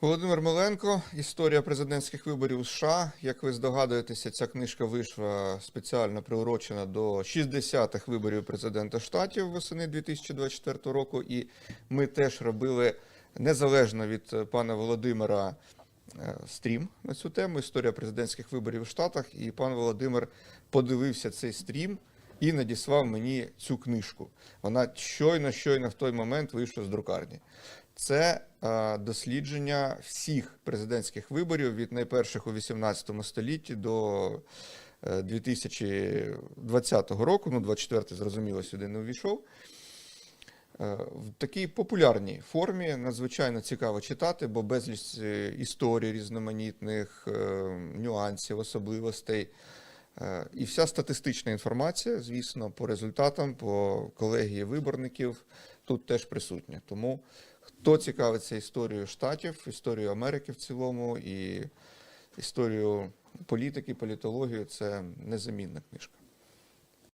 Володимир Миленко, історія президентських виборів США. Як ви здогадуєтеся, ця книжка вийшла спеціально приурочена до 60-х виборів президента штатів восени 2024 року. І ми теж робили незалежно від е, пана Володимира е, стрім на цю тему історія президентських виборів у Штатах. І пан Володимир подивився цей стрім і надіслав мені цю книжку. Вона щойно, щойно в той момент вийшла з друкарні. Це е, дослідження всіх президентських виборів від найперших у 18 столітті до е, 2020 року. Ну, 24 зрозуміло, сюди не увійшов. Е, В такій популярній формі надзвичайно цікаво читати, бо безліч е, історій різноманітних, е, нюансів, особливостей. Е, І вся статистична інформація, звісно, по результатам, по колегії виборників тут теж присутня. Тому хто цікавиться історією штатів, історією Америки в цілому і історією політики, політологію, це незамінна книжка.